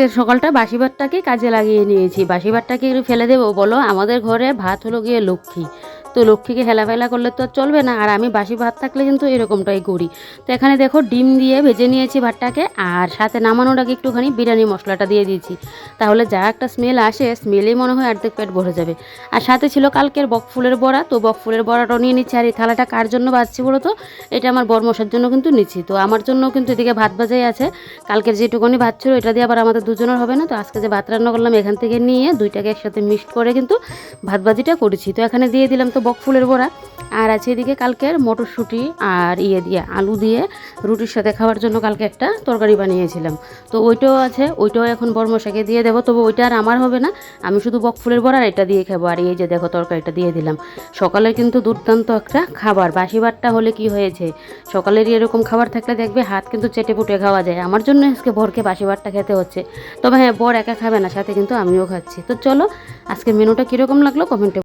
আজকের সকালটা বাসি ভাতটাকে কাজে লাগিয়ে নিয়েছি। বাসি ভাতটাকে ফেলে দেবো, বলো আমাদের ঘরে ভাত হলো গিয়ে লক্ষ্মী। তো লক্ষ্মীকে হেলাফেলা করলে তো আর চলবে না, আর আমি বাসি ভাত থাকলে কিন্তু এরকমটাই করি। তো এখানে দেখো ডিম দিয়ে ভেজে নিয়েছি ভাতটাকে, আর সাথে নামানোর আগে একটুখানি বিরিয়ানি মশলাটা দিয়ে দিয়েছি। তাহলে যা একটা স্মেল আসে স্মেলেই মনে হয় অর্ধেক পেট ভরে যাবে। আর সাথে ছিল কালকের বকফুলের বড়া, তো বকফুলের বড়াটাও নিয়ে নিচ্ছি। আর এই থালাটা কার জন্য বাজছি বলো তো? এটা আমার বরমশার জন্য কিন্তু নিচ্ছি। তো আমার জন্য কিন্তু এদিকে ভাত ভাজাই আছে। কালকের যেটুকুনি ভাত ছিল, এটা দিয়ে আবার আমাদের দুজনের হবে না। তো আজকে যে ভাত রান্না করলাম, এখান থেকে নিয়ে দুইটাকে একসাথে মিক্সড করে কিন্তু ভাত ভাজিটা করেছি। তো এখানে দিয়ে দিলাম তো বকফুলের বড়া। আর আছে এদিকে কালকের মটরশুঁটি আর ইয়ে দিয়ে, আলু দিয়ে রুটির সাথে খাওয়ার জন্য কালকে একটা তরকারি বানিয়েছিলাম। তো ওইটাও আছে, ওইটাও এখন বর্মশাকে দিয়ে দেবো। তবে ওইটা আর আমার হবে না, আমি শুধু বকফুলের বড়া এটা দিয়ে খাব। আর এই যে দেখো তরকারিটা দিয়ে দিলাম। সকালে কিন্তু দুর্দান্ত একটা খাবার। বাসি ভাতটা হলে কি হয়েছে? সকালেরই এরকম খাবার থাকলে দেখবে হাত কিন্তু চেটে পুটে খাওয়া যায়। আমার জন্য আজকে বরকে বাসি ভাতটা খেতে হচ্ছে। তবে হ্যাঁ বর একা খাবে না, সাথে কিন্তু আমিও খাচ্ছি। তো চলো আজকে মেনুটা কীরকম লাগল কমেন্টে